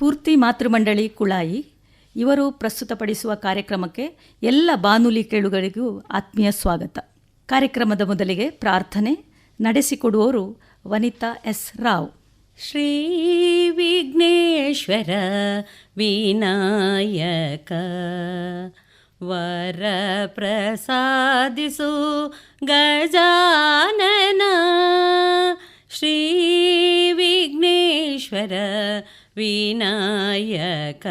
ಸ್ಫೂರ್ತಿ ಮಾತೃಮಂಡಳಿ ಕುಳಾಯಿ. ಇವರು ಪ್ರಸ್ತುತಪಡಿಸುವ ಕಾರ್ಯಕ್ರಮಕ್ಕೆ ಎಲ್ಲ ಬಾನುಲಿ ಕೇಳುಗರಿಗೂ ಆತ್ಮೀಯ ಸ್ವಾಗತ. ಕಾರ್ಯಕ್ರಮದ ಮೊದಲಿಗೆ ಪ್ರಾರ್ಥನೆ ನಡೆಸಿಕೊಡುವವರು ವನಿತಾ ಎಸ್ ರಾವ್. ಶ್ರೀ ವಿಘ್ನೇಶ್ವರ ವಿನಾಯಕ, ವರ ಪ್ರಸಾದಿಸು ಗಜಾನನ. ಶ್ರೀ ವಿಘ್ನೇಶ್ವರ विनायक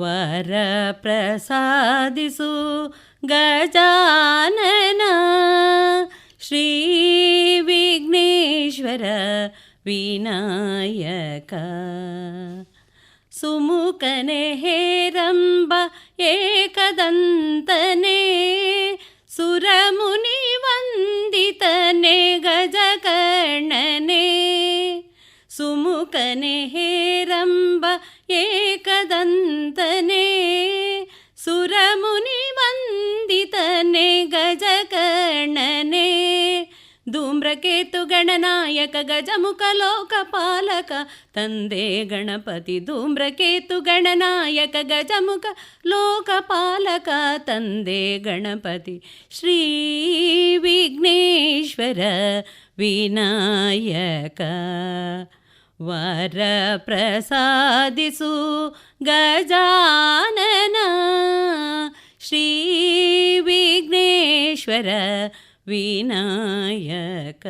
वरप्रसादिषु गजानन श्रीविघ्नेश्वर विनायक। सुमुकने हेरम्ब एकदन्तने नि हेरम्ब एकदन्तने सुरमुनिवन्दितने गजकर्णने धूम्रकेतुगणनायक गजमुखलोकपालक तन्दे गणपति धूम्रकेतुगणनायक गजमुक लोकपालक तन्दे गणपति श्रीविघ्नेश्वर विनायक। ತಂದೆ ಗಣಪತಿ ಶ್ರೀ ವಿಘ್ನೇಶ್ವರ ವಿನಾಯಕ ವರ ಪ್ರಸಾದಿಸು ಗಜಾನನ ಶ್ರೀ ವಿಘ್ನೇಶ್ವರ ವಿನಾಯಕ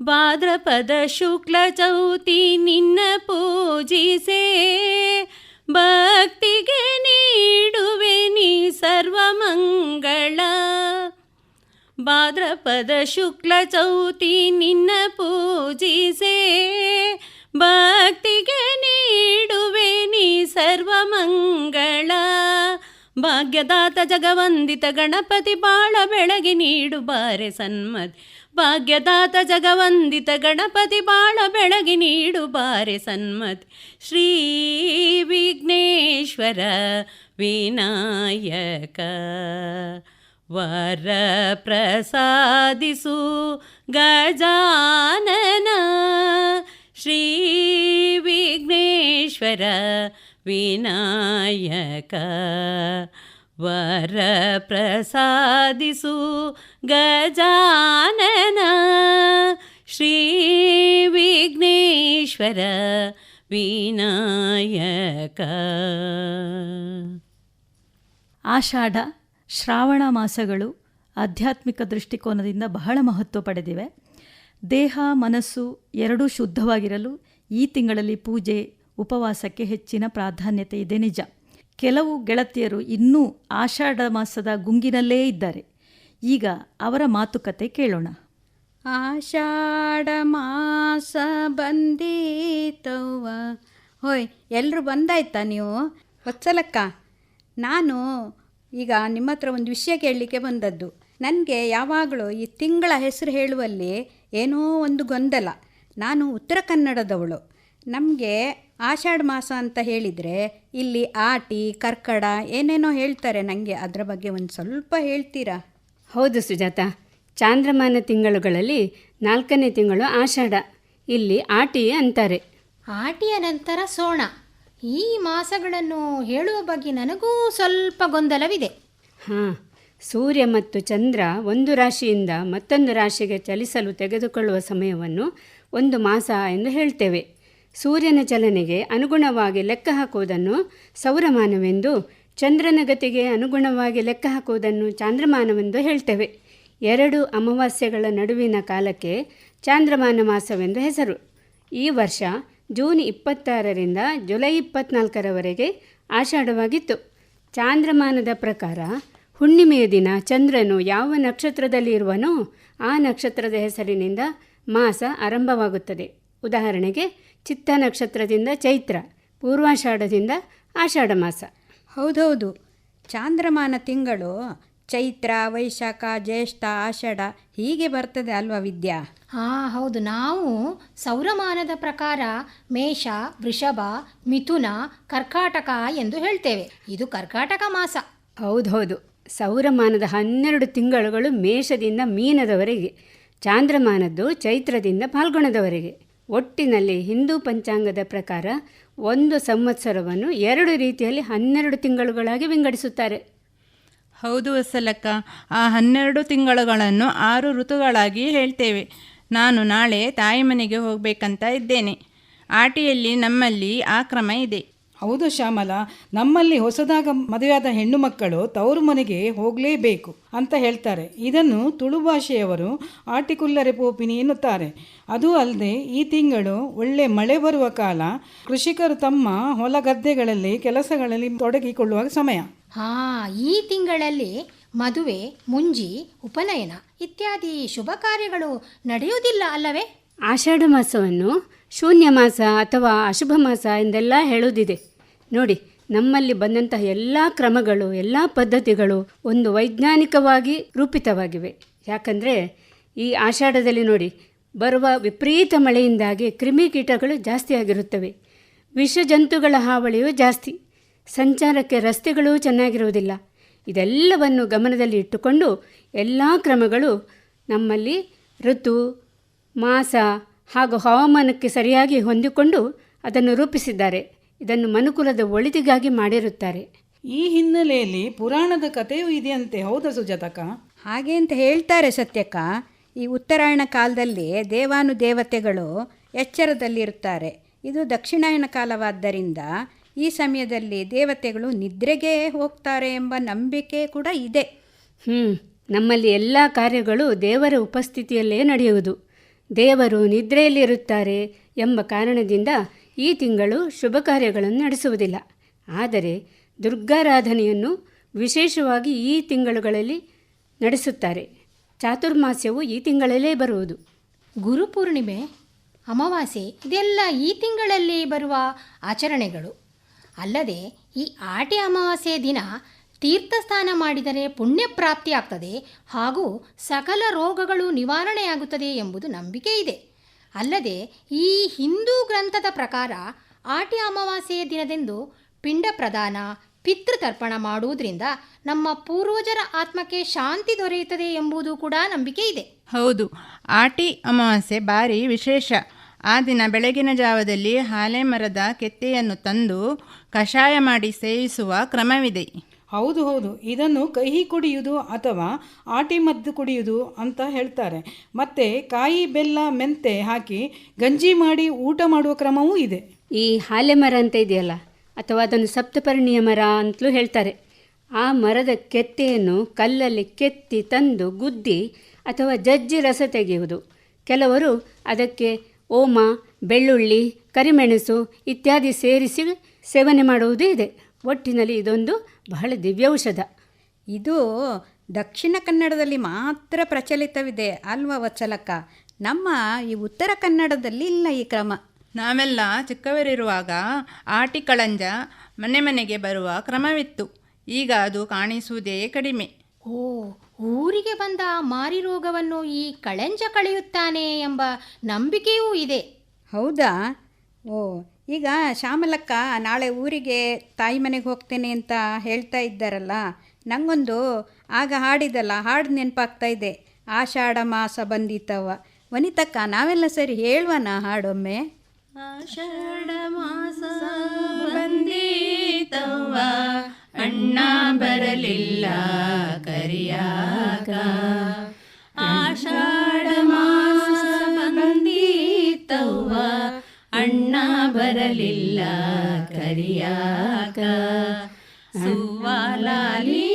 ಭಾದ್ರಪದ ಶುಕ್ಲ ಚೌತಿ ನಿನ್ನ ಪೂಜಿಸೆ ಭಕ್ತಿಗೆ ನೀಡುವೆ ನೀ ಸರ್ವಮಂಗಳ ಭಾದ್ರಪದ ಶುಕ್ಲ ಚೌತಿ ನಿನ್ನ ಪೂಜಿಸೆ. ಭಕ್ತಿಗೆ ನೀಡುವೆ ನೀ ಸರ್ವಮಂಗಳ ಭಾಗ್ಯದಾತ ಜಗವಂದಿತ ಗಣಪತಿ ಬಾಳ ಬೆಳಗಿ ನೀಡು ಬಾರೆ ಸನ್ಮತಿ ಭಾಗ್ಯದಾತ ಜಗವಂದಿತ ಗಣಪತಿ ಬಾಳ ಬೆಳಗಿ ನೀಡು ಬಾರೆ ಸನ್ಮತಿ ಶ್ರೀ ವಿಘ್ನೇಶ್ವರ ವಿನಾಯಕ. ವರ ಪ್ರಸಾದಿಸು ಗಜಾನನ ಶ್ರೀ ವಿಘ್ನೇಶ್ವರ ವಿನಾಯಕ ವರ ಪ್ರಸಾದಿಸು ಗಜಾನನ ಶ್ರಾವಣ ಮಾಸಗಳು ಆಧ್ಯಾತ್ಮಿಕ ದೃಷ್ಟಿಕೋನದಿಂದ ಬಹಳ ಮಹತ್ವ ಪಡೆದಿವೆ. ದೇಹ, ಮನಸ್ಸು ಎರಡೂ ಶುದ್ಧವಾಗಿರಲು ಈ ತಿಂಗಳಲ್ಲಿ ಪೂಜೆ, ಉಪವಾಸಕ್ಕೆ ಹೆಚ್ಚಿನ ಪ್ರಾಧಾನ್ಯತೆ ಇದೆ ನಿಜ. ಕೆಲವು ಗೆಳತಿಯರು ಇನ್ನೂ ಆಷಾಢ ಮಾಸದ ಗುಂಗಿನಲ್ಲೇ ಇದ್ದಾರೆ. ಈಗ ಅವರ ಮಾತುಕತೆ ಕೇಳೋಣ. ಆಷಾಢ ಮಾಸ ಬಂದೀತವ ಹೋಯ್ ಎಲ್ಲರೂ ಬಂದಾಯ್ತಾ ನೀವು? ಹೊಚ್ಚಲಕ್ಕ ನಾನು ಈಗ ನಿಮ್ಮ ಹತ್ರ ಒಂದು ವಿಷಯ ಕೇಳಲಿಕ್ಕೆ ಬಂದದ್ದು. ನನಗೆ ಯಾವಾಗಲೂ ಈ ತಿಂಗಳ ಹೆಸರು ಹೇಳುವಲ್ಲಿ ಏನೋ ಒಂದು ಗೊಂದಲ. ನಾನು ಉತ್ತರ ಕನ್ನಡದವಳು. ನಮಗೆ ಆಷಾಢ ಮಾಸ ಅಂತ ಹೇಳಿದರೆ ಇಲ್ಲಿ ಆಟಿ ಕರ್ಕಡ ಏನೇನೋ ಹೇಳ್ತಾರೆ ನನಗೆ ಅದರ ಬಗ್ಗೆ ಒಂದು ಸ್ವಲ್ಪ ಹೇಳ್ತೀರಾ? ಹೌದು ಸುಜಾತ. ಚಾಂದ್ರಮಾನ ತಿಂಗಳುಗಳಲ್ಲಿ ನಾಲ್ಕನೇ ತಿಂಗಳು ಆಷಾಢ. ಇಲ್ಲಿ ಆಟಿ ಅಂತಾರೆ. ಆಟಿಯ ನಂತರ ಸೋಣ. ಈ ಮಾಸಗಳನ್ನು ಹೇಳುವ ಬಗ್ಗೆ ನನಗೂ ಸ್ವಲ್ಪ ಗೊಂದಲವಿದೆ. ಹಾಂ, ಸೂರ್ಯ ಮತ್ತು ಚಂದ್ರ ಒಂದು ರಾಶಿಯಿಂದ ಮತ್ತೊಂದು ರಾಶಿಗೆ ಚಲಿಸಲು ತೆಗೆದುಕೊಳ್ಳುವ ಸಮಯವನ್ನು ಒಂದು ಮಾಸ ಎಂದು ಹೇಳ್ತೇವೆ. ಸೂರ್ಯನ ಚಲನೆಗೆ ಅನುಗುಣವಾಗಿ ಲೆಕ್ಕ ಹಾಕುವುದನ್ನು ಸೌರಮಾನವೆಂದು, ಚಂದ್ರನ ಗತಿಗೆ ಅನುಗುಣವಾಗಿ ಲೆಕ್ಕ ಹಾಕುವುದನ್ನು ಚಾಂದ್ರಮಾನವೆಂದು ಹೇಳ್ತೇವೆ. ಎರಡು ಅಮಾವಾಸ್ಯೆಗಳ ನಡುವಿನ ಕಾಲಕ್ಕೆ ಚಾಂದ್ರಮಾನ ಮಾಸವೆಂದು ಹೆಸರು. ಈ ವರ್ಷ ಜೂನ್ ಇಪ್ಪತ್ತಾರರಿಂದ ಜುಲೈ ಇಪ್ಪತ್ನಾಲ್ಕರವರೆಗೆ ಆಷಾಢವಾಗಿತ್ತು. ಚಾಂದ್ರಮಾನದ ಪ್ರಕಾರ ಹುಣ್ಣಿಮೆಯ ದಿನ ಚಂದ್ರನು ಯಾವ ನಕ್ಷತ್ರದಲ್ಲಿ ಇರುವನೋ ಆ ನಕ್ಷತ್ರದ ಹೆಸರಿನಿಂದ ಮಾಸ ಆರಂಭವಾಗುತ್ತದೆ. ಉದಾಹರಣೆಗೆ ಚಿತ್ತ ನಕ್ಷತ್ರದಿಂದ ಚೈತ್ರ, ಪೂರ್ವಾಷಾಢದಿಂದ ಆಷಾಢ ಮಾಸ. ಹೌದೌದು. ಚಾಂದ್ರಮಾನ ತಿಂಗಳು ಚೈತ್ರ ವೈಶಾಖ ಜ್ಯೇಷ್ಠ ಆಷಾಢ ಹೀಗೆ ಬರ್ತದೆ ಅಲ್ವಾ ವಿದ್ಯಾ? ಹಾಂ ಹೌದು. ನಾವು ಸೌರಮಾನದ ಪ್ರಕಾರ ಮೇಷ ವೃಷಭ ಮಿಥುನ ಕರ್ಕಾಟಕ ಎಂದು ಹೇಳ್ತೇವೆ. ಇದು ಕರ್ಕಾಟಕ ಮಾಸ. ಹೌದು ಹೌದು. ಸೌರಮಾನದ ಹನ್ನೆರಡು ತಿಂಗಳುಗಳು ಮೇಷದಿಂದ ಮೀನದವರೆಗೆ ಚಾಂದ್ರಮಾನದ್ದು ಚೈತ್ರದಿಂದ ಪಾಲ್ಗೊಣದವರೆಗೆ ಒಟ್ಟಿನಲ್ಲಿ ಹಿಂದೂ ಪಂಚಾಂಗದ ಪ್ರಕಾರ ಒಂದು ಸಂವತ್ಸರವನ್ನು ಎರಡು ರೀತಿಯಲ್ಲಿ ಹನ್ನೆರಡು ತಿಂಗಳುಗಳಾಗಿ ವಿಂಗಡಿಸುತ್ತಾರೆ. ಹೌದು ವಸಲಕ್ಕ ಆ ಹನ್ನೆರಡು ತಿಂಗಳುಗಳನ್ನು ಆರು ಋತುಗಳಾಗಿ ಹೇಳ್ತೇವೆ. ನಾನು ನಾಳೆ ತಾಯಿ ಮನೆಗೆ ಹೋಗಬೇಕಂತ ಇದ್ದೇನೆ. ಆಟಿಯಲ್ಲಿ ನಮ್ಮಲ್ಲಿ ಆ ಕ್ರಮ ಇದೆ. ಹೌದು ಶ್ಯಾಮಲ, ನಮ್ಮಲ್ಲಿ ಹೊಸದಾಗ ಮದುವೆಯಾದ ಹೆಣ್ಣು ಮಕ್ಕಳು ತವರು ಮನೆಗೆ ಹೋಗಲೇಬೇಕು ಅಂತ ಹೇಳ್ತಾರೆ. ಇದನ್ನು ತುಳು ಭಾಷೆಯವರು ಆಟಿಕುಲ್ಲರೆ ಪೋಪಿನಿ ಎನ್ನುತ್ತಾರೆ. ಅದು ಅಲ್ಲದೆ ಈ ತಿಂಗಳು ಒಳ್ಳೆ ಮಳೆ ಬರುವ ಕಾಲ, ಕೃಷಿಕರು ತಮ್ಮ ಹೊಲ ಗದ್ದೆಗಳಲ್ಲಿ ಕೆಲಸಗಳಲ್ಲಿ ತೊಡಗಿಕೊಳ್ಳುವ ಸಮಯ. ಹಾ, ಈ ತಿಂಗಳಲ್ಲಿ ಮದುವೆ, ಮುಂಜಿ, ಉಪನಯನ ಇತ್ಯಾದಿ ಶುಭ ಕಾರ್ಯಗಳು ನಡೆಯುವುದಿಲ್ಲ ಅಲ್ಲವೇ? ಆಷಾಢ ಮಾಸವನ್ನು ಶೂನ್ಯ ಮಾಸ ಅಥವಾ ಅಶುಭ ಮಾಸ ಎಂದೆಲ್ಲ ಹೇಳುವುದಿದೆ. ನೋಡಿ, ನಮ್ಮಲ್ಲಿ ಬಂದಂತಹ ಎಲ್ಲ ಕ್ರಮಗಳು, ಎಲ್ಲ ಪದ್ಧತಿಗಳು ಒಂದು ವೈಜ್ಞಾನಿಕವಾಗಿ ರೂಪಿತವಾಗಿವೆ. ಯಾಕಂದರೆ, ಈ ಆಷಾಢದಲ್ಲಿ ನೋಡಿ, ಬರುವ ವಿಪರೀತ ಮಳೆಯಿಂದಾಗಿ ಕ್ರಿಮಿಕೀಟಗಳು ಜಾಸ್ತಿಯಾಗಿರುತ್ತವೆ. ವಿಷ ಜಂತುಗಳ ಹಾವಳಿಯು ಜಾಸ್ತಿ. ಸಂಚಾರಕ್ಕೆ ರಸ್ತೆಗಳು ಚೆನ್ನಾಗಿರುವುದಿಲ್ಲ. ಇದೆಲ್ಲವನ್ನು ಗಮನದಲ್ಲಿ ಇಟ್ಟುಕೊಂಡು ಎಲ್ಲ ಕ್ರಮಗಳು ನಮ್ಮಲ್ಲಿ ಋತು ಮಾಸ ಹಾಗೂ ಹವಾಮಾನಕ್ಕೆ ಸರಿಯಾಗಿ ಹೊಂದಿಕೊಂಡು ಅದನ್ನು ರೂಪಿಸಿದ್ದಾರೆ. ಇದನ್ನು ಮನುಕುಲದ ಒಳಿತಿಗಾಗಿ ಮಾಡಿರುತ್ತಾರೆ. ಈ ಹಿನ್ನೆಲೆಯಲ್ಲಿ ಪುರಾಣದ ಕಥೆಯೂ ಇದೆಯಂತೆ ಹೌದಾ ಸುಜಾತಕ? ಹಾಗೆ ಅಂತ ಹೇಳ್ತಾರೆ ಸತ್ಯಕ್ಕ. ಈ ಉತ್ತರಾಯಣ ಕಾಲದಲ್ಲಿ ದೇವಾನುದೇವತೆಗಳು ಎಚ್ಚರದಲ್ಲಿರುತ್ತಾರೆ. ಇದು ದಕ್ಷಿಣಾಯನ ಕಾಲವಾದ್ದರಿಂದ ಈ ಸಮಯದಲ್ಲಿ ದೇವತೆಗಳು ನಿದ್ರೆಗೆ ಹೋಗ್ತಾರೆ ಎಂಬ ನಂಬಿಕೆ ಕೂಡ ಇದೆ. ಹ್ಞೂ ನಮ್ಮಲ್ಲಿ ಎಲ್ಲ ಕಾರ್ಯಗಳು ದೇವರ ಉಪಸ್ಥಿತಿಯಲ್ಲೇ ನಡೆಯುವುದು. ದೇವರು ನಿದ್ರೆಯಲ್ಲಿರುತ್ತಾರೆ ಎಂಬ ಕಾರಣದಿಂದ ಈ ತಿಂಗಳು ಶುಭ ಕಾರ್ಯಗಳನ್ನು ನಡೆಸುವುದಿಲ್ಲ. ಆದರೆ ದುರ್ಗಾರಾಧನೆಯನ್ನು ವಿಶೇಷವಾಗಿ ಈ ತಿಂಗಳುಗಳಲ್ಲಿ ನಡೆಸುತ್ತಾರೆ. ಚಾತುರ್ಮಾಸ್ಯವು ಈ ತಿಂಗಳಲ್ಲೇ ಬರುವುದು. ಗುರುಪೂರ್ಣಿಮೆ ಅಮಾವಾಸ್ಯೆ ಇದೆಲ್ಲ ಈ ತಿಂಗಳಲ್ಲಿ ಬರುವ ಆಚರಣೆಗಳು. ಅಲ್ಲದೆ ಈ ಆಟಿ ಅಮಾವಾಸ್ಯೆ ದಿನ ತೀರ್ಥಸ್ಥಾನ ಮಾಡಿದರೆ ಪುಣ್ಯ ಪ್ರಾಪ್ತಿಯಾಗ್ತದೆ ಹಾಗೂ ಸಕಲ ರೋಗಗಳು ನಿವಾರಣೆಯಾಗುತ್ತದೆ ಎಂಬುದು ನಂಬಿಕೆ ಇದೆ. ಅಲ್ಲದೆ ಈ ಹಿಂದೂ ಗ್ರಂಥದ ಪ್ರಕಾರ ಆಟಿ ಅಮಾವಾಸ್ಯೆಯ ದಿನದಂದು ಪಿಂಡ ಪ್ರದಾನ ಪಿತೃತರ್ಪಣ ಮಾಡುವುದರಿಂದ ನಮ್ಮ ಪೂರ್ವಜರ ಆತ್ಮಕ್ಕೆ ಶಾಂತಿ ದೊರೆಯುತ್ತದೆ ಎಂಬುದು ಕೂಡ ನಂಬಿಕೆ ಇದೆ. ಹೌದು, ಆಟಿ ಅಮಾವಾಸ್ಯೆ ಭಾರಿ ವಿಶೇಷ. ಆ ದಿನ ಬೆಳಗಿನ ಜಾವದಲ್ಲಿ ಹಾಲೆ ಮರದ ಕೆತ್ತೆಯನ್ನು ತಂದು ಕಷಾಯ ಮಾಡಿ ಸೇವಿಸುವ ಕ್ರಮವಿದೆ. ಹೌದು ಹೌದು. ಇದನ್ನು ಕಹಿ ಕುಡಿಯುವುದು ಅಥವಾ ಆಟಿ ಮದ್ದು ಕುಡಿಯುವುದು ಅಂತ ಹೇಳ್ತಾರೆ. ಮತ್ತೆ ಕಾಯಿ ಬೆಲ್ಲ ಮೆಂತೆ ಹಾಕಿ ಗಂಜಿ ಮಾಡಿ ಊಟ ಮಾಡುವ ಕ್ರಮವೂ ಇದೆ. ಈ ಹಾಲೆ ಮರ ಅಂತ ಇದೆಯಲ್ಲ ಅಥವಾ ಅದನ್ನು ಸಪ್ತಪರ್ಣಿಯ ಮರ ಅಂತಲೂ ಹೇಳ್ತಾರೆ. ಆ ಮರದ ಕೆತ್ತೆಯನ್ನು ಕಲ್ಲಲ್ಲಿ ಕೆತ್ತಿ ತಂದು ಗುದ್ದಿ ಅಥವಾ ಜಜ್ಜಿ ರಸ ತೆಗೆಯುವುದು. ಕೆಲವರು ಅದಕ್ಕೆ ಓಮ ಬೆಳ್ಳುಳ್ಳಿ ಕರಿಮೆಣಸು ಇತ್ಯಾದಿ ಸೇರಿಸಿ ಸೇವನೆ ಮಾಡುವುದೂ ಇದೆ. ಒಟ್ಟಿನಲ್ಲಿ ಇದೊಂದು ಬಹಳ ದಿವ್ಯೌಷಧ. ಇದು ದಕ್ಷಿಣ ಕನ್ನಡದಲ್ಲಿ ಮಾತ್ರ ಪ್ರಚಲಿತವಿದೆ ಅಲ್ವಾ ವತ್ಸಲಕ್ಕ? ನಮ್ಮ ಈ ಉತ್ತರ ಕನ್ನಡದಲ್ಲಿ ಇಲ್ಲ ಈ ಕ್ರಮ. ನಾವೆಲ್ಲ ಚಿಕ್ಕವರಿರುವಾಗ ಆಟಿ ಕಳಂಜ ಮನೆ ಮನೆಗೆ ಬರುವ ಕ್ರಮವಿತ್ತು. ಈಗ ಅದು ಕಾಣಿಸುವುದೇ ಕಡಿಮೆ. ಓ ಊರಿಗೆ ಬಂದ ಮಾರಿ ರೋಗವನ್ನು ಈ ಕಳೆಂಜ ಕಳೆಯುತ್ತಾನೆ ಎಂಬ ನಂಬಿಕೆಯೂ ಇದೆ. ಹೌದಾ? ಓ ಈಗ ಶ್ಯಾಮಲಕ್ಕ ನಾಳೆ ಊರಿಗೆ ತಾಯಿ ಮನೆಗೆ ಹೋಗ್ತೇನೆ ಅಂತ ಹೇಳ್ತಾ ಇದ್ದಾರಲ್ಲ ನನಗೊಂದು ಆಗ ಹಾಡಿದಲ್ಲ, ಹಾಡು ನೆನಪಾಗ್ತಾ ಇದೆ. ಆಷಾಢ ಮಾಸ ಬಂದಿತವ. ವನಿತಕ್ಕ, ನಾವೆಲ್ಲ ಸರಿ ಹೇಳುವನ ಹಾಡೊಮ್ಮೆ? ಆಷಾಢ ಮಾಸ ಬಂದಿತವ, ಅಣ್ಣ ಬರಲಿಲ್ಲ ಕರಿಯಾಗ ಆಷಾಢ ಮಾಸ ಅಣ್ಣ ಬರಲಿಲ್ಲ ಕರಿಯಾಕ. ಸುವಾಲಾಲಿ,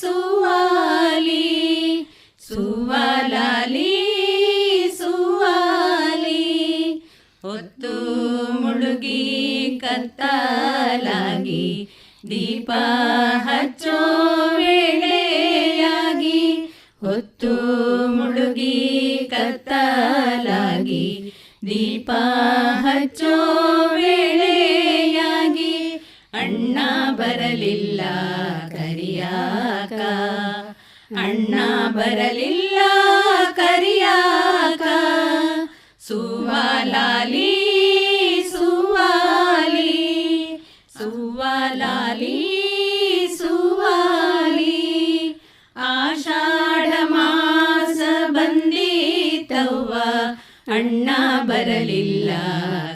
ಸುವಾಲಿ ಸುವಾಲಾಲಿ, ಸುವಾಲಿ. ಹೊತ್ತು ಮುಳುಗಿ ಕತ್ತಲಾಗಿ, ದೀಪ ಹಚ್ಚೋ ವೇಳೆಯಾಗಿ, ಹೊತ್ತು ಮುಳುಗಿ ಕತ್ತಲಾಗಿ, ದೀಪ ಬರಲಿಲ್ಲ ಕರಿಯಾಕ. ಸುವಾಲಾಲಿ, ಸುವಾಲಿ ಸುವಾಲಾಲಿ, ಸುವಾಲಿ. ಆಷಾಢ ಮಾಸ ಬಂದಿತವ್ವ, ಅಣ್ಣ ಬರಲಿಲ್ಲ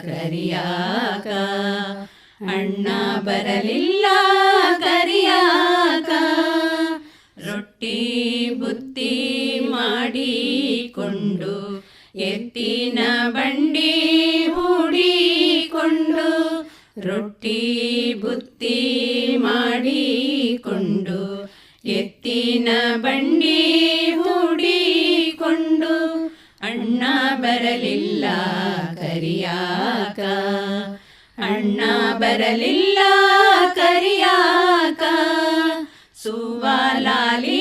ಕರಿಯಾಕ. ಅಣ್ಣ ಬರಲಿಲ್ಲ ಕರಿಯಾಕ. ರೊಟ್ಟಿ ಬುತ್ತಿ ಮಾಡಿಕೊಂಡು, ಎತ್ತಿನ ಬಂಡಿ ಹೂಡಿಕೊಂಡು, ರೊಟ್ಟಿ ಬುತ್ತಿ ಮಾಡಿಕೊಂಡು, ಎತ್ತಿನ ಬಂಡಿ ಹೂಡಿಕೊಂಡು, ಅಣ್ಣ ಬರಲಿಲ್ಲ ಕರಿಯಾಕ, ಅಣ್ಣ ಬರಲಿಲ್ಲ ಕರಿಯಾಕ, ಸುವಾಲಾಲಿ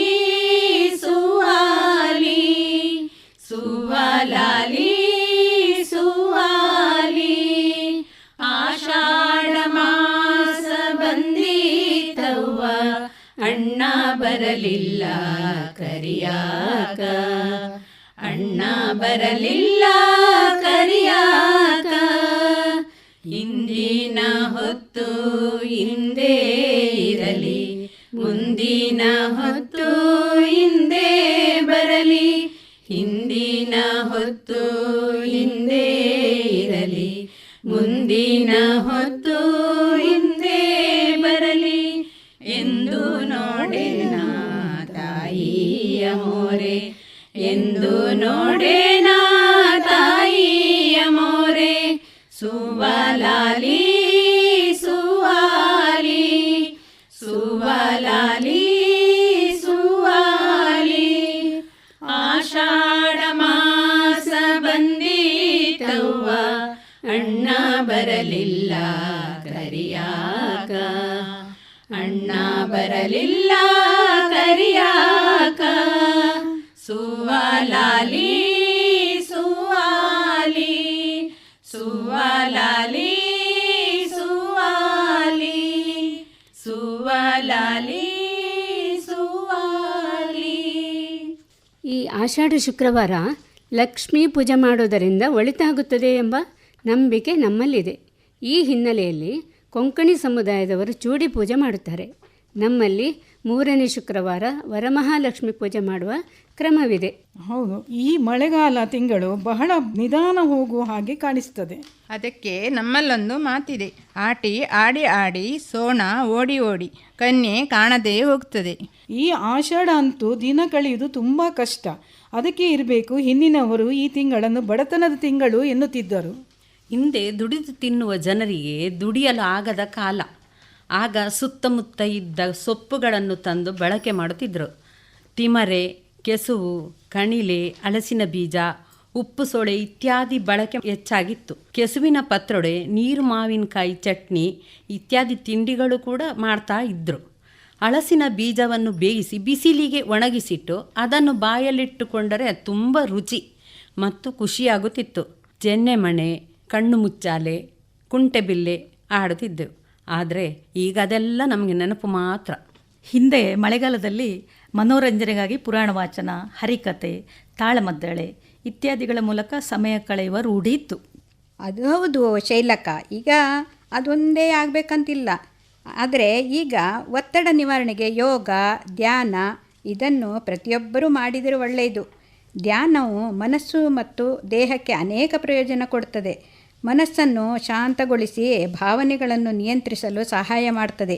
ಬರಲಿಲ್ಲ ಕರಿಯಾಕ. ಅಣ್ಣ ಬರಲಿಲ್ಲ ಕರಿಯಾಕ. ಇಂದಿನ ಹೊತ್ತು ಹಿಂದೆ ಇರಲಿ ಮುಂದಿನ ಹೊತ್ತು ಆಷಾಢ ಶುಕ್ರವಾರ ಲಕ್ಷ್ಮೀ ಪೂಜೆ ಮಾಡೋದರಿಂದ ಒಳಿತಾಗುತ್ತದೆ ಎಂಬ ನಂಬಿಕೆ ನಮ್ಮಲ್ಲಿದೆ. ಈ ಹಿನ್ನೆಲೆಯಲ್ಲಿ ಕೊಂಕಣಿ ಸಮುದಾಯದವರು ಚೂಡಿ ಪೂಜೆ ಮಾಡುತ್ತಾರೆ. ನಮ್ಮಲ್ಲಿ ಮೂರನೇ ಶುಕ್ರವಾರ ವರಮಹಾಲಕ್ಷ್ಮಿ ಪೂಜೆ ಮಾಡುವ ಕ್ರಮವಿದೆ. ಹೌದು ಈ ಮಳೆಗಾಲ ತಿಂಗಳು ಬಹಳ ನಿಧಾನ ಹೋಗುವ ಹಾಗೆ ಕಾಣಿಸ್ತದೆ. ಅದಕ್ಕೆ ನಮ್ಮಲ್ಲೊಂದು ಮಾತಿದೆ. ಆಟಿ ಆಡಿ ಆಡಿ ಸೋಣ ಓಡಿ ಓಡಿ ಕನ್ಯೆ ಕಾಣದೇ ಹೋಗ್ತದೆ. ಈ ಆಷಾಢ ಅಂತೂ ದಿನ ಕಳೆಯುವುದು ತುಂಬ ಕಷ್ಟ. ಅದಕ್ಕೆ ಇರಬೇಕು ಹಿಂದಿನವರು ಈ ತಿಂಗಳನ್ನು ಬಡತನದ ತಿಂಗಳು ಎನ್ನುತ್ತಿದ್ದರು. ಹಿಂದೆ ದುಡಿದು ತಿನ್ನುವ ಜನರಿಗೆ ದುಡಿಯಲು ಆಗದ ಕಾಲ. ಆಗ ಸುತ್ತಮುತ್ತ ಇದ್ದ ಸೊಪ್ಪುಗಳನ್ನು ತಂದು ಬಳಕೆ ಮಾಡುತ್ತಿದ್ದರು. ತಿಮರೆ, ಕೆಸುವು, ಕಣಿಲೆ, ಹಲಸಿನ ಬೀಜ, ಉಪ್ಪು ಸೊಳೆ ಇತ್ಯಾದಿ ಬಳಕೆ ಹೆಚ್ಚಾಗಿತ್ತು. ಕೆಸುವಿನ ಪತ್ರೊಡೆ ನೀರು, ಮಾವಿನಕಾಯಿ, ಚಟ್ನಿ ಇತ್ಯಾದಿ ತಿಂಡಿಗಳು ಕೂಡ ಮಾಡ್ತಾ ಇದ್ದರು ಹಳಸಿನ ಬೀಜವನ್ನು ಬೇಯಿಸಿ ಬಿಸಿಲಿಗೆ ಒಣಗಿಸಿಟ್ಟು ಅದನ್ನು ಬಾಯಲ್ಲಿಟ್ಟುಕೊಂಡರೆ ತುಂಬ ರುಚಿ ಮತ್ತು ಖುಷಿಯಾಗುತ್ತಿತ್ತು. ಜೆನ್ನೆಮಣೆ ಕಣ್ಣು ಮುಚ್ಚಾಲೆ, ಕುಂಟೆಬಿಲ್ಲೆ ಆಡುತ್ತಿದ್ದೆವು. ಆದರೆ ಈಗ ಅದೆಲ್ಲ ನಮಗೆ ನೆನಪು ಮಾತ್ರ. ಹಿಂದೆ ಮಳೆಗಾಲದಲ್ಲಿ ಮನೋರಂಜನೆಗಾಗಿ ಪುರಾಣ ವಾಚನ ಹರಿಕತೆ ತಾಳಮದ್ದಳೆ ಇತ್ಯಾದಿಗಳ ಮೂಲಕ ಸಮಯ ಕಳೆಯುವ ರೂಢಿ ಇತ್ತು. ಅದು ಹೌದು ಶೈಲಕ. ಈಗ ಅದೊಂದೇ ಆಗಬೇಕಂತಿಲ್ಲ. ಆದರೆ ಈಗ ಒತ್ತಡ ನಿವಾರಣೆಗೆ ಯೋಗ ಧ್ಯಾನ ಇದನ್ನು ಪ್ರತಿಯೊಬ್ಬರೂ ಮಾಡಿದರೆ ಒಳ್ಳೆಯದು. ಧ್ಯಾನವು ಮನಸ್ಸು ಮತ್ತು ದೇಹಕ್ಕೆ ಅನೇಕ ಪ್ರಯೋಜನ ಕೊಡ್ತದೆ. ಮನಸ್ಸನ್ನು ಶಾಂತಗೊಳಿಸಿ ಭಾವನೆಗಳನ್ನು ನಿಯಂತ್ರಿಸಲು ಸಹಾಯ ಮಾಡ್ತದೆ.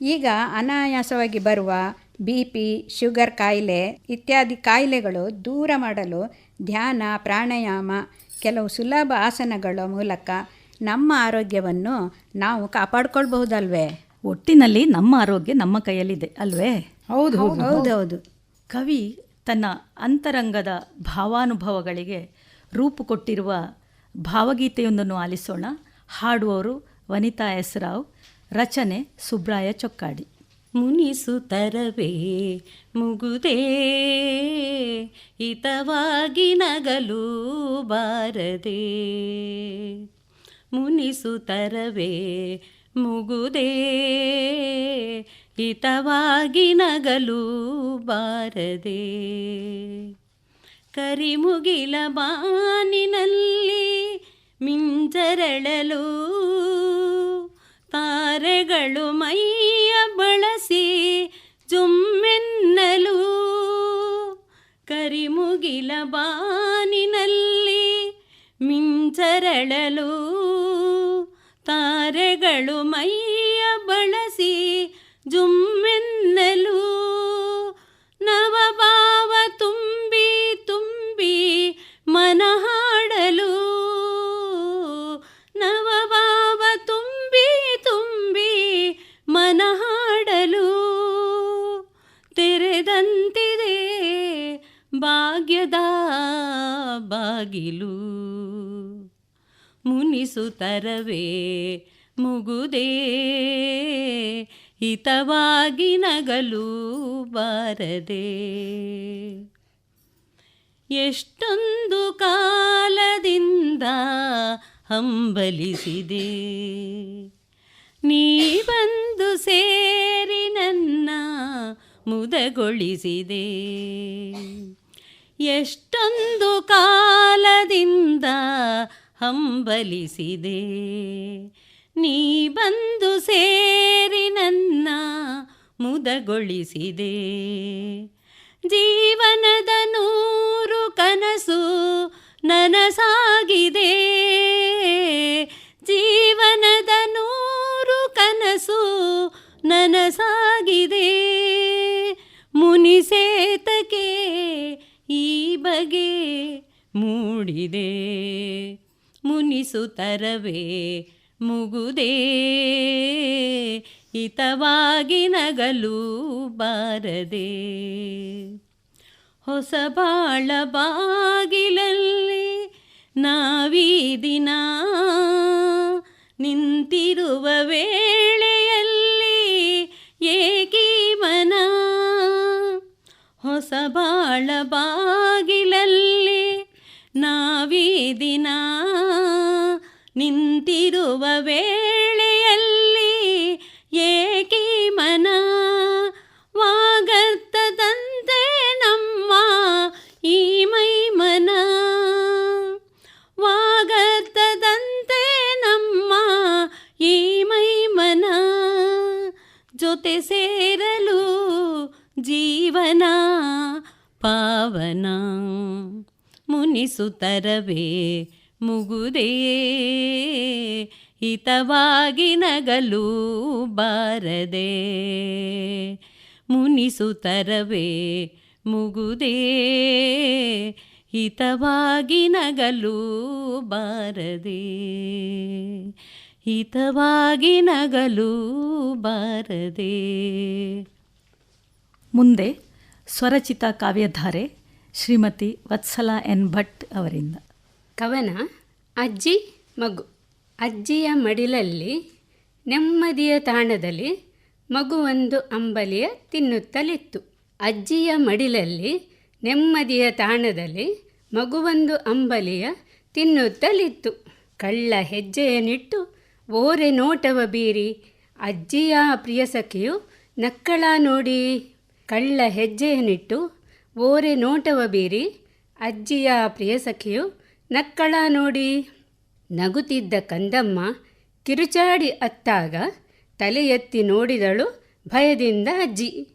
ಈಗ ಅನಾಯಾಸವಾಗಿ ಬರುವ ಬಿ ಪಿ ಶುಗರ್ ಕಾಯಿಲೆ ಇತ್ಯಾದಿ ಕಾಯಿಲೆಗಳು ದೂರ ಮಾಡಲು ಧ್ಯಾನ ಪ್ರಾಣಾಯಾಮ ಕೆಲವು ಸುಲಭ ಆಸನಗಳ ಮೂಲಕ ನಮ್ಮ ಆರೋಗ್ಯವನ್ನು ನಾವು ಕಾಪಾಡ್ಕೊಳ್ಬಹುದಲ್ವೇ? ಒಟ್ಟಿನಲ್ಲಿ ನಮ್ಮ ಆರೋಗ್ಯ ನಮ್ಮ ಕೈಯಲ್ಲಿದೆ ಅಲ್ವೇ? ಹೌದು ಹೌದು ಹೌದೌದು ಕವಿ ತನ್ನ ಅಂತರಂಗದ ಭಾವಾನುಭವಗಳಿಗೆ ರೂಪು ಕೊಟ್ಟಿರುವ ಭಾವಗೀತೆಯೊಂದನ್ನು ಆಲಿಸೋಣ. ಹಾಡುವವರು ವನಿತಾ ಎಸ್ ರಾವ್, ರಚನೆ ಸುಬ್ರಾಯ ಚೊಕ್ಕಾಡಿ. ಮುನಿಸು ತರವೇ, ಮುಗುದೇ, ಹಿತವಾಗಿ ನಗಲು ಬಾರದೆ. ಮುನಿಸು ತರವೇ, ಮುಗುದೇ, ಹಿತವಾಗಿ ನಗಲು ಬಾರದೆ. ಕರಿಮುಗಿಲ ಬಾನಿನಲ್ಲಿ ಮಿಂಜರಳಲು ತಾರೆಗಳು ಮೈಯ ಬಳಸಿ ಜುಮ್ಮೆನ್ನಲು ಕರಿಮುಗಿಲ ಬಾನಿನಲ್ಲಿ ಮಿಂಚರಳಲು ತಾರೆಗಳು ಮೈಯ ಬಳಸಿ ಜುಮ್ಮೆನ್ನಲು ತೆರೆದಂತಿದೆ ಭಾಗ್ಯದ ಬಾಗಿಲು. ಮುನಿಸುತ್ತರವೇ ಮುಗುದೇ, ಹಿತವಾಗಿ ನಗಲು ಬಾರದೆ. ಎಷ್ಟೊಂದು ಕಾಲದಿಂದ ಹಂಬಲಿಸಿದೆ. ನೀ ಬಂದು ಸೇರಿ ನನ್ನ ಮುದಗೊಳಿಸಿದೆ. ಎಷ್ಟೊಂದು ಕಾಲದಿಂದ ಹಂಬಲಿಸಿದೆ. ನೀ ಬಂದು ಸೇರಿ ನನ್ನ ಮುದಗೊಳಿಸಿದೆ. ಜೀವನದ ನೂರು ಕನಸು ನನಸಾಗಿದೆ. ಜೀವನದ ನೂರು ಕನಸು ನನಸಾಗಿದೆ. ಮುನಿಸೇತಕ್ಕೆ ಈ ಬಗೆ ಮೂಡಿದೆ. ಮುನಿಸುತ್ತರವೇ ಮುಗುದೇ. ಹಿತವಾಗಿ ನಗಲು ಬಾರದೆ. ಹೊಸ ಬಾಳ ಬಾಗಿಲಲ್ಲಿ ನಾವೀ ದಿನ ನಿಂತಿರುವ ವೇಳೆಯಲ್ಲಿ ಏಕೀ ಮನ ಹೊಸ ಬಾಳ ಬಾಗಿಲಲ್ಲಿ ನಾವೀ ದಿನ ನಿಂತಿರುವ ವೇಳೆಯಲ್ಲಿ ಮುನಿಸುತ್ತರವೇ ಮುಗುದೇ. ಹಿತವಾಗಿ ನಗಲು ಬಾರದೆ. ಮುನಿಸುತ್ತರವೇ ಮುಗುದೇ. ಹಿತವಾಗಿ ನಗಲು ಬಾರದೆ. ಹಿತವಾಗಿ ನಗಲು ಬಾರದೆ. ಮುಂದೆ ಸ್ವರಚಿತ ಕಾವ್ಯಧಾರೆ ಶ್ರೀಮತಿ ವತ್ಸಲ ಎನ್ ಭಟ್ ಅವರಿಂದ. ಕವನ, ಅಜ್ಜಿ, ಮಗು. ಅಜ್ಜಿಯ ಮಡಿಲಲ್ಲಿ, ನೆಮ್ಮದಿಯ ತಾಣದಲ್ಲಿ ಮಗುವೊಂದು ಅಂಬಲಿಯ ತಿನ್ನುತ್ತಲಿತ್ತು. ಅಜ್ಜಿಯ ಮಡಿಲಲ್ಲಿ, ನೆಮ್ಮದಿಯ ತಾಣದಲ್ಲಿ ಮಗುವೊಂದು ಅಂಬಲಿಯ ತಿನ್ನುತ್ತಲಿತ್ತು. ಕಳ್ಳ ಹೆಜ್ಜೆಯನ್ನಿಟ್ಟು ಓರೆ ನೋಟವ ಬೀರಿ, ಅಜ್ಜಿಯ ಪ್ರಿಯಸಖಿಯು ನಕ್ಕಳ ನೋಡಿ ಕಳ್ಳ ಹೆಜ್ಜೆಯನ್ನಿಟ್ಟು ಓರೆ ನೋಟವ ಬೀರಿ, ಅಜ್ಜಿಯ ಪ್ರಿಯ ಸಖಿಯು, ನಕ್ಕಳ ನೋಡಿ ನಗುತ್ತಿದ್ದ ಕಂದಮ್ಮ ಕಿರುಚಾಡಿ ಅತ್ತಾಗ ತಲೆ ಎತ್ತಿ ನೋಡಿದಳು ಭಯದಿಂದ ಅಜ್ಜಿ.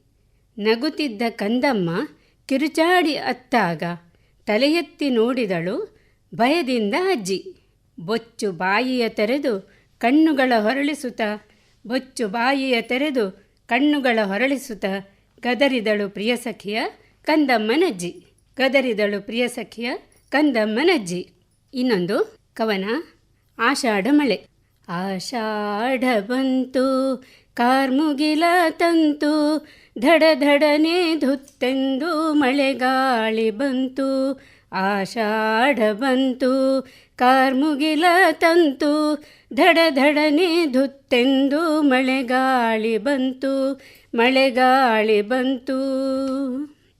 ನಗುತ್ತಿದ್ದ ಕಂದಮ್ಮ ಕಿರುಚಾಡಿ ಅತ್ತಾಗ ತಲೆ ಎತ್ತಿ ನೋಡಿದಳು ಭಯದಿಂದ ಅಜ್ಜಿ. ಬೊಚ್ಚು ಬಾಯಿಯ ತೆರೆದು ಕಣ್ಣುಗಳ ಹೊರಳಿಸುತ್ತ, ಬೊಚ್ಚು ಬಾಯಿಯ ತೆರೆದು ಕಣ್ಣುಗಳ ಹೊರಳಿಸುತ್ತ ಗದರಿದಳು ಪ್ರಿಯ ಸಖಿಯ. ಕಂದಮ್ಮನಜ್ಜಿ. ಗದರಿದಳು ಪ್ರಿಯ ಸಖಿಯ ಕಂದಮ್ಮನಜ್ಜಿ. ಇನ್ನೊಂದು ಕವನ. ಆಷಾಢ ಮಳೆ ಆಷಾಢ ಬಂತು, ಕಾರ್ಮುಗಿಲ ತಂತು, ಧಡ ಧಡನೆ ಧುತ್ತೆಂದು ಮಳೆಗಾಳಿ ಬಂತು. ಆಷಾಢ ಬಂತು, ಕಾರ್ಮುಗಿಲ ತಂತು, ಧಡ ಧಡನೆ ಧುತ್ತೆಂದು ಮಳೆಗಾಳಿ ಬಂತು. ಮಳೆಗಾಳಿ ಬಂತು.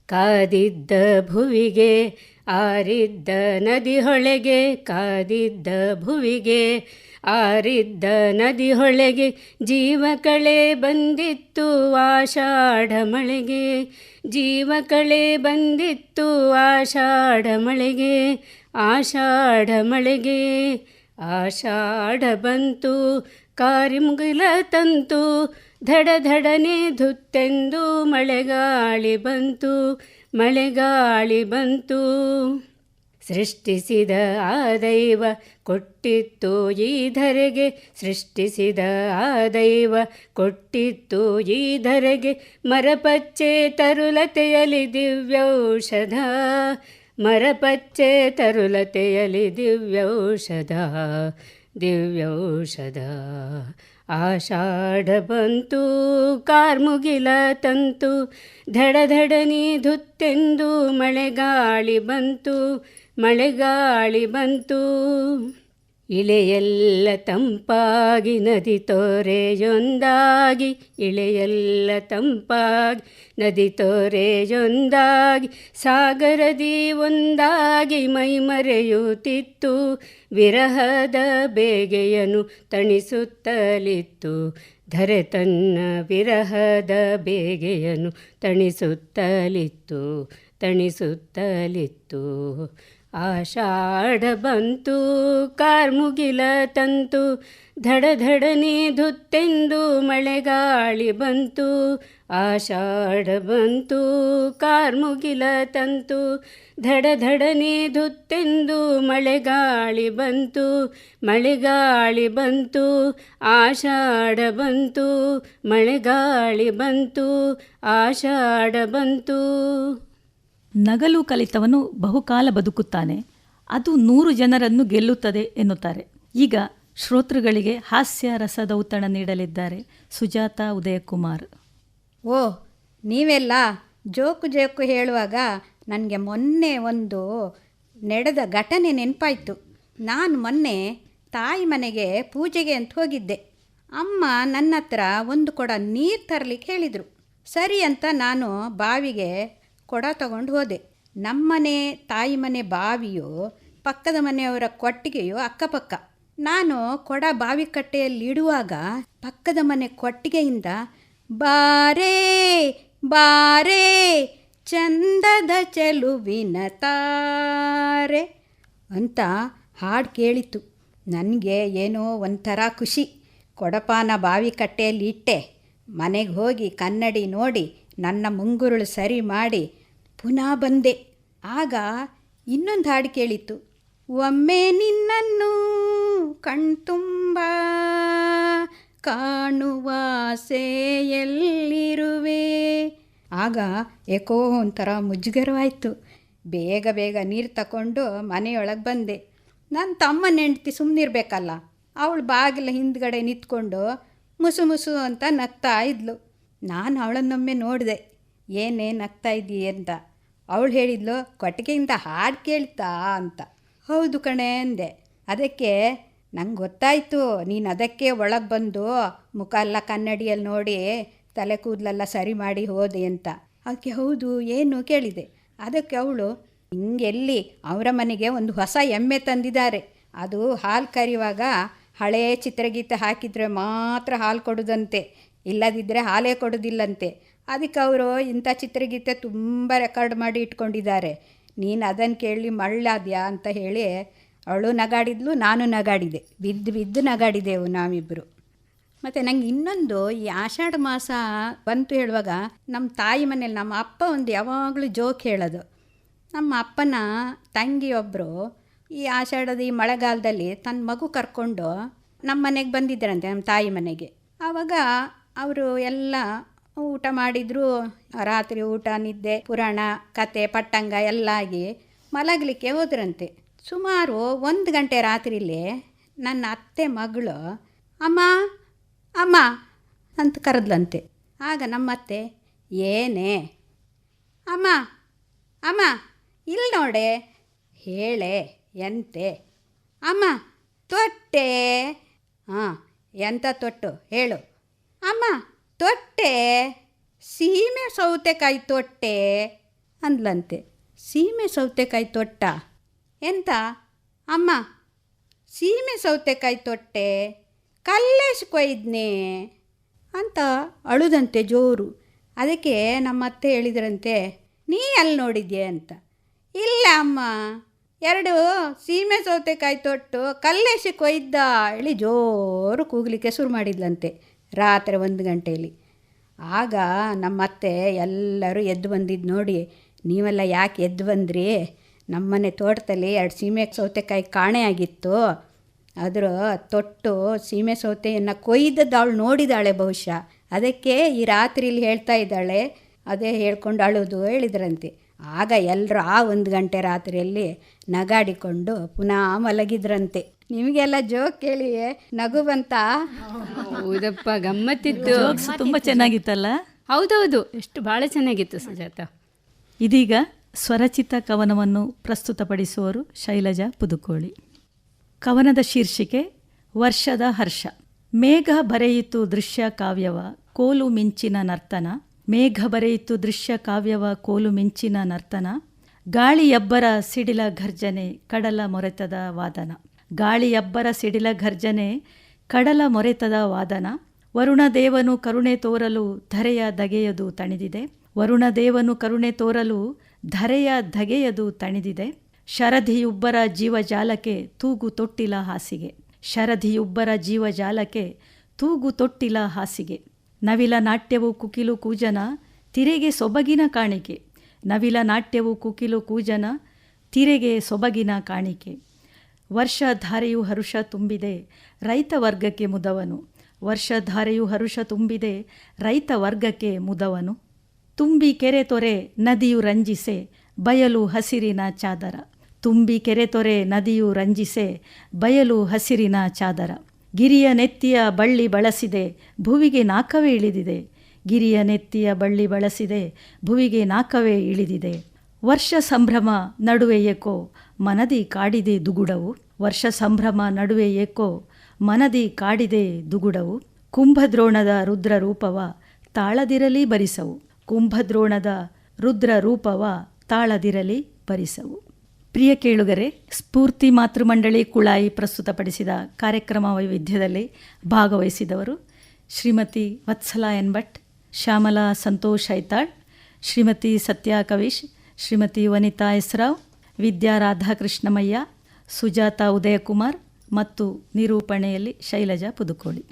ಕಾದಿದ್ದ ಭುವಿಗೆ, ಆರಿದ್ದ ನದಿ ಹೊಳೆಗೆ ಕಾದಿದ್ದ ಭುವಿಗೆ, ಆರಿದ್ದ ನದಿ ಹೊಳೆಗೆ ಜೀವಕಳೆ ಬಂದಿತ್ತು ಆಷಾಢ ಮಳೆಗೆ. ಜೀವಕಳೆ ಬಂದಿತ್ತು ಆಷಾಢ ಮಳೆಗೆ ಆಷಾಢ ಮಳೆಗೆ. ಆಷಾಢ ಬಂತು, ಕಾರಿಮುಗಿಲ ತಂತು ಧಡ ಧಡನೆ ಧುತ್ತೆಂದು ಮಳೆಗಾಳಿ ಬಂತು ಮಳೆಗಾಳಿ ಬಂತು. ಸೃಷ್ಟಿಸಿದ ಆ ದೈವ ಕೊಟ್ಟಿತ್ತು ಈ ಧರೆಗೆ, ಸೃಷ್ಟಿಸಿದ ಆ ದೈವ ಕೊಟ್ಟಿತ್ತು ಈ ಧರೆಗೆ. ಮರಪಚ್ಚೆ ತರುಲತೆಯಲಿ ದಿವ್ಯೌಷಧ, ಮರಪಚ್ಚೆ ತರುಲತೆಯಲಿ ದಿವ್ಯೌಷಧ ದಿವ್ಯೌಷಧ. ಆಷಾಢ ಬಂತು ಕಾರ್ಮುಗಿಲ ತಂತು ಧಡಧಡನಿ ಧುತ್ತೆಂದು ಮಳೆಗಾಳಿ ಬಂತು ಮಳೆಗಾಳಿ ಬಂತು. ಇಳೆಯೆಲ್ಲ ತಂಪಾಗಿ ನದಿ ತೋರೆಯೊಂದಾಗಿ ಇಳೆಯೆಲ್ಲ ತಂಪಾಗಿ ನದಿ ತೋರೆಯೊಂದಾಗಿ, ಸಾಗರದಿ ಒಂದಾಗಿ ಮೈಮರೆಯುತ್ತಿತ್ತು ವಿರಹದ ಬೇಗೆಯನು ತಣಿಸುತ್ತಲಿತ್ತು, ಧರೆ ತನ್ನ ವಿರಹದ ಬೇಗೆಯನು ತಣಿಸುತ್ತಲಿತ್ತು ತಣಿಸುತ್ತಲಿತ್ತು. ಆಷಾಢ ಬಂತು, ಕಾರ್ಮುಗಿಲ ತಂತು, ಧಡಧಡನೆ ಧುತ್ತೆಂದು ಮಳೆಗಾಳಿ ಬಂತು. ಆಷಾಢ ಬಂತು, ಕಾರ್ಮುಗಿಲ ತಂತು, ಧಡಧಡನೆ ಧುತ್ತೆಂದು ಮಳೆಗಾಳಿ ಬಂತು. ಮಳೆಗಾಳಿ ಬಂತು, ಆಷಾಢ ಬಂತು, ಮಳೆಗಾಳಿ ಬಂತು, ಆಷಾಢ ಬಂತು. ನಗಲು ಕಲಿತವನು ಬಹುಕಾಲ ಬದುಕುತ್ತಾನೆ. ಅದು ನೂರು ಜನರನ್ನು ಗೆಲ್ಲುತ್ತದೆ ಎನ್ನುತ್ತಾರೆ. ಈಗ ಶ್ರೋತೃಗಳಿಗೆ ಹಾಸ್ಯ ರಸದೌತಣ ನೀಡಲಿದ್ದಾರೆ ಸುಜಾತ ಉದಯಕುಮಾರ್. ಓ, ನೀವೆಲ್ಲ ಜೋಕು ಜೋಕು ಹೇಳುವಾಗ ನನಗೆ ಮೊನ್ನೆ ಒಂದು ನಡೆದ ಘಟನೆ ನೆನಪಾಯಿತು. ನಾನು ಮೊನ್ನೆ ತಾಯಿ ಮನೆಗೆ ಪೂಜೆಗೆ ಅಂತ ಹೋಗಿದ್ದೆ. ಅಮ್ಮ ನನ್ನ ಹತ್ರ ಒಂದು ಕೊಡ ನೀರು ತರಲಿಕ್ಕೆ ಹೇಳಿದರು. ಸರಿ ಅಂತ ನಾನು ಬಾವಿಗೆ ಕೊಡ ತಗೊಂಡು ಹೋದೆ. ನಮ್ಮನೆ ತಾಯಿ ಮನೆ ಬಾವಿಯೋ ಪಕ್ಕದ ಮನೆಯವರ ಕೊಟ್ಟಿಗೆಯೋ ಅಕ್ಕಪಕ್ಕ. ನಾನು ಕೊಡ ಬಾವಿ ಕಟ್ಟೆಯಲ್ಲಿ ಇಡುವಾಗ ಪಕ್ಕದ ಮನೆ ಕೊಟ್ಟಿಗೆಯಿಂದ, ಬಾರೇ ಬಾರೇ, ಚಂದದ ಚೆಲುವಿನ ತಾರೆ ಅಂತ ಹಾಡು ಕೇಳಿತು. ನನಗೆ ಏನೋ ಒಂಥರ ಖುಷಿ. ಕೊಡಪಾನ ಬಾವಿ ಕಟ್ಟೆಯಲ್ಲಿ ಇಟ್ಟೆ. ಮನೆಗೆ ಹೋಗಿ ಕನ್ನಡಿ ನೋಡಿ, ನನ್ನ ಮುಂಗುರುಳು ಸರಿ ಮಾಡಿ ಪುನಃ ಬಂದೆ. ಆಗ ಇನ್ನೊಂದು ಹಾಡು ಕೇಳಿತ್ತು. ಒಮ್ಮೆ ನಿನ್ನನ್ನು ಕಣ್ತುಂಬ, ಕಾಣುವ ಸೇಯಲ್ಲಿರುವೆ ಆಗ ಏಕೋ ಒಂಥರ ಮುಜುಗರವಾಯಿತು. ಬೇಗ ಬೇಗ ನೀರು ತಗೊಂಡು ಮನೆಯೊಳಗೆ ಬಂದೆ. ನನ್ನ ತಮ್ಮನ ಹೆಂಡ್ತಿ ಸುಮ್ಮನಿರ್ಬೇಕಲ್ಲ ಅವಳು ಬಾಗಿಲ ಹಿಂದ್ಗಡೆ ನಿಂತ್ಕೊಂಡು ಮುಸು ಮುಸು ಅಂತ ನಗ್ತಾ ಇದ್ಲು. ನಾನು ಅವಳನ್ನೊಮ್ಮೆ ನೋಡಿದೆ. ಏನೇ ನಗ್ತಾ ಇದ್ದೀ ಅಂತ. ಅವಳು ಹೇಳಿದ್ಲು, ಕೊಟ್ಟಿಗೆಯಿಂದ ಹಾಡು ಕೇಳ್ತಾ ಅಂತ. ಹೌದು ಕಣೆ, ಅಂದೆ. ಅದಕ್ಕೆ ನಂಗೆ ಗೊತ್ತಾಯಿತು, ನೀನು ಅದಕ್ಕೆ ಒಳಗೆ ಬಂದು ಮುಖ ಎಲ್ಲ ಕನ್ನಡಿಯಲ್ಲಿ ನೋಡಿ ತಲೆ ಕೂದಲೆಲ್ಲ ಸರಿ ಮಾಡಿ ಹೋದೆ ಅಂತ. ಅದಕ್ಕೆ ಹೌದು, ಏನು? ಕೇಳಿದೆ. ಅದಕ್ಕೆ ಅವಳು, ಹಿಂಗೆಲ್ಲಿ ಅವರ ಮನೆಗೆ ಒಂದು ಹೊಸ ಎಮ್ಮೆ ತಂದಿದ್ದಾರೆ. ಅದು ಹಾಲು ಕರೆಯುವಾಗ ಹಳೇ ಚಿತ್ರಗೀತೆ ಹಾಕಿದರೆ ಮಾತ್ರ ಹಾಲು ಕೊಡೋದಂತೆ ಇಲ್ಲದಿದ್ದರೆ ಹಾಲೇ ಕೊಡೋದಿಲ್ಲಂತೆ. ಅದಕ್ಕೆ ಅವರು ಇಂಥ ಚಿತ್ರಗೀತೆ ತುಂಬ ರೆಕಾರ್ಡ್ ಮಾಡಿ ಇಟ್ಕೊಂಡಿದ್ದಾರೆ. ನೀನು ಅದನ್ನು ಕೇಳಿ ಮಳ್ಳಾದ್ಯಾ ಅಂತ ಹೇಳಿ ಅವಳು ನಗಾಡಿದ್ಲು, ನಾನು ನಗಾಡಿದೆ. ಬಿದ್ದು ಬಿದ್ದು ನಗಾಡಿದೆವು ನಾವಿಬ್ಬರು ಮತ್ತು ನಂಗೆ ಇನ್ನೊಂದು ಈ ಆಷಾಢ ಮಾಸ ಬಂತು ಹೇಳುವಾಗ ನಮ್ಮ ತಾಯಿ ಮನೇಲಿ ನಮ್ಮ ಅಪ್ಪ ಒಂದು ಯಾವಾಗಲೂ ಜೋಕ್ ಹೇಳೋದು. ನಮ್ಮ ಅಪ್ಪನ ತಂಗಿಯೊಬ್ಬರು ಈ ಆಷಾಢದ ಈ ಮಳೆಗಾಲದಲ್ಲಿ ತನ್ನ ಮಗು ಕರ್ಕೊಂಡು ನಮ್ಮ ಮನೆಗೆ ಬಂದಿದ್ದರಂತೆ, ನಮ್ಮ ತಾಯಿ ಮನೆಗೆ. ಆವಾಗ ಅವರು ಎಲ್ಲ ಊಟ ಮಾಡಿದ್ರು, ರಾತ್ರಿ ಊಟ, ನಿದ್ದೆ, ಪುರಾಣ, ಕತೆ, ಪಟ್ಟಂಗ ಎಲ್ಲ ಆಗಿ ಮಲಗಲಿಕ್ಕೆ ಹೋದ್ರಂತೆ. ಸುಮಾರು ಒಂದು ಗಂಟೆ ರಾತ್ರಿಲಿ ನನ್ನ ಅತ್ತೆ ಮಗಳು, ಅಮ್ಮ ಅಮ್ಮ ಅಂತ ಕರೆದ್ಲಂತೆ. ಆಗ ನಮ್ಮತ್ತೆ, ಏನೇ? ಅಮ್ಮ ಅಮ್ಮ ಇಲ್ಲಿ ನೋಡೆ. ಹೇಳೆ, ಎಂತೆ? ಅಮ್ಮ, ತೊಟ್ಟೆ. ಹಾಂ ಎಂಥ ತೊಟ್ಟು? ಹೇಳು. ಅಮ್ಮ ತೊಟ್ಟೆ, ಸೀಮೆ ಸೌತೆಕಾಯಿ ತೊಟ್ಟೆ ಅಂದ್ಲಂತೆ. ಸೀಮೆ ಸೌತೆಕಾಯಿ ತೊಟ್ಟ ಎಂತ? ಅಮ್ಮ, ಸೀಮೆ ಸೌತೆಕಾಯಿ ತೊಟ್ಟೆ ಕಲ್ಲೇಶ್ ಕೊಯ್ದ್ನೆ ಅಂತ ಅಳುದಂತೆ ಜೋರು. ಅದಕ್ಕೆ ನಮ್ಮ ಅತ್ತೆ ಹೇಳಿದ್ರಂತೆ, ನೀ ಅಲ್ಲಿ ನೋಡಿದ್ಯೆ ಅಂತ. ಇಲ್ಲ ಅಮ್ಮ, ಎರಡು ಸೀಮೆ ಸೌತೆಕಾಯಿ ತೊಟ್ಟು ಕಲ್ಲೇಶಿ ಕೊಯ್ದ ಹೇಳಿ ಜೋರು ಕೂಗಲಿಕ್ಕೆ ಶುರು ಮಾಡಿದ್ಲಂತೆ. ರಾತ್ರಿ ಒಂದು ಗಂಟೆಯಲ್ಲಿ. ಆಗ ನಮ್ಮ ಅತ್ತೆ ಎಲ್ಲರೂ ಎದ್ದು ಬಂದಿದ್ದು ನೋಡಿ, ನೀವೆಲ್ಲ ಯಾಕೆ ಎದ್ದು ಬಂದ್ರಿ? ನಮ್ಮನೆ ತೋಟದಲ್ಲಿ ಎರಡು ಸೀಮೆ ಸೌತೆಕಾಯಿ ಕಾಣೆಯಾಗಿತ್ತು ಆದರೂ ತೊಟ್ಟು ಸೀಮೆ ಸೌತೆಯನ್ನು ಕೊಯ್ದದ್ದು ಅವಳು ನೋಡಿದಾಳೆ ಬಹುಶಃ. ಅದಕ್ಕೆ ಈ ರಾತ್ರಿಲಿ ಹೇಳ್ತಾ ಇದ್ದಾಳೆ, ಅದೇ ಹೇಳ್ಕೊಂಡು ಅಳೋದು ಹೇಳಿದ್ರಂತೆ. ಆಗ ಎಲ್ಲರೂ ಆ ಒಂದು ಗಂಟೆ ರಾತ್ರಿಯಲ್ಲಿ ನಗಾಡಿಕೊಂಡು ಪುನಃ ಮಲಗಿದ್ರಂತೆ. ನಿಮಗೆಲ್ಲ ಜೋಕ್ ಕೇಳಿ ನಗು ಬಂತ ಹೌದಪ್ಪ ಗಮ್ಮತ್ತಿತ್ತು. ಜೋಕ್ಸ್ ತುಂಬ ಚೆನ್ನಾಗಿತ್ತಲ್ಲ? ಹೌದೌದು ಎಷ್ಟು ಭಾಳ ಚೆನ್ನಾಗಿತ್ತು ಸುಜಾತ. ಇದೀಗ ಸ್ವರಚಿತ ಕವನವನ್ನು ಪ್ರಸ್ತುತಪಡಿಸುವರು ಶೈಲಜಾ ಪುದುಕೋಳಿ. ಕವನದ ಶೀರ್ಷಿಕೆ ವರ್ಷದ ಹರ್ಷ. ಮೇಘ ಬರೆಯಿತು ದೃಶ್ಯ ಕಾವ್ಯವ ಕೋಲು ಮಿಂಚಿನ ನರ್ತನ. ಮೇಘ ಬರೆಯಿತು ದೃಶ್ಯ ಕಾವ್ಯವ ಕೋಲು ಮಿಂಚಿನ ನರ್ತನ. ಗಾಳಿಯಬ್ಬರ ಸಿಡಿಲ ಘರ್ಜನೆ ಕಡಲ ಮೊರೆತದ ವಾದನ. ಗಾಳಿಯಬ್ಬರ ಸಿಡಿಲ ಘರ್ಜನೆ, ಕಡಲ ಮೊರೆತದ ವಾದನ, ವರುಣದೇವನು ಕರುಣೆ ತೋರಲು ಧರೆಯ ದಗೆಯದು ತಣಿದಿದೆ. ವರುಣದೇವನು ಕರುಣೆ ತೋರಲು ಧರೆಯ ಧಗೆಯದು ತಣಿದಿದೆ. ಶರಧಿಯುಬ್ಬರ ಜೀವಜಾಲಕ್ಕೆ ತೂಗು ತೊಟ್ಟಿಲ ಹಾಸಿಗೆ. ಶರಧಿಯುಬ್ಬರ ಜೀವಜಾಲಕ್ಕೆ ತೂಗು ತೊಟ್ಟಿಲ ಹಾಸಿಗೆ. ನವಿಲ ನಾಟ್ಯವು ಕುಕಿಲು ಕೂಜನ, ತಿರೆಗೆ ಸೊಬಗಿನ ಕಾಣಿಕೆ. ನವಿಲ ನಾಟ್ಯವು ಕುಕಿಲು ಕೂಜನ, ತಿರೆಗೆ ಸೊಬಗಿನ ಕಾಣಿಕೆ. ವರ್ಷಧಾರೆಯು ಹರುಷ ತುಂಬಿದೆ, ರೈತ ವರ್ಗಕ್ಕೆ ಮುದವನು. ವರ್ಷಧಾರೆಯು ಹರುಷ ತುಂಬಿದೆ, ರೈತ ವರ್ಗಕ್ಕೆ ಮುದವನು. ತುಂಬಿ ಕೆರೆ ತೊರೆ ನದಿಯು ರಂಜಿಸೆ, ಬಯಲು ಹಸಿರಿನ ಚಾದರ. ತುಂಬಿ ಕೆರೆ ತೊರೆ ನದಿಯು ರಂಜಿಸೆ, ಬಯಲು ಹಸಿರಿನ ಚಾದರ. ಗಿರಿಯ ನೆತ್ತಿಯ ಬಳ್ಳಿ ಬಳಸಿದೆ, ಭುವಿಗೆ ನಾಕವೇ ಇಳಿದಿದೆ. ಗಿರಿಯ ನೆತ್ತಿಯ ಬಳ್ಳಿ ಬಳಸಿದೆ, ಭುವಿಗೆ ನಾಕವೇ ಇಳಿದಿದೆ. ವರ್ಷ ಸಂಭ್ರಮ, ನಡುವೆ ಏಕೋ ಮನದಿ ಕಾಡಿದೆ ದುಗುಡವು. ವರ್ಷ ಸಂಭ್ರಮ ನಡುವೆ ಏಕೋ, ಮನದಿ ಕಾಡಿದೆ ದುಗುಡವು. ಕುಂಭದ್ರೋಣದ ರುದ್ರ ರೂಪವ ತಾಳದಿರಲಿ ಬರಿಸವು. ಕುಂಭದ್ರೋಣದ ರುದ್ರ ರೂಪವ ತಾಳದಿರಲಿ ಬರಿಸವು. ಪ್ರಿಯ ಕೇಳುಗರೆ, ಸ್ಫೂರ್ತಿ ಮಾತೃಮಂಡಳಿ ಕುಳಾಯಿ ಪ್ರಸ್ತುತಪಡಿಸಿದ ಕಾರ್ಯಕ್ರಮ ವೈವಿಧ್ಯದಲ್ಲಿ ಭಾಗವಹಿಸಿದವರು ಶ್ರೀಮತಿ ವತ್ಸಲಾ ಎನ್ ಭಟ್ ಶ್ಯಾಮಲಾ ಸಂತೋಷ್ ಐತಾಳ್, ಶ್ರೀಮತಿ ಸತ್ಯಾ ಕವೀಶ್, ಶ್ರೀಮತಿ ವನಿತಾ ಎಸ್ರಾವ್ ವಿದ್ಯಾ ರಾಧಾಕೃಷ್ಣಮಯ್ಯ ಸುಜಾತ ಉದಯಕುಮಾರ್ ಮತ್ತು ನಿರೂಪಣೆಯಲ್ಲಿ ಶೈಲಜಾ ಪುದುಕೋಳಿ.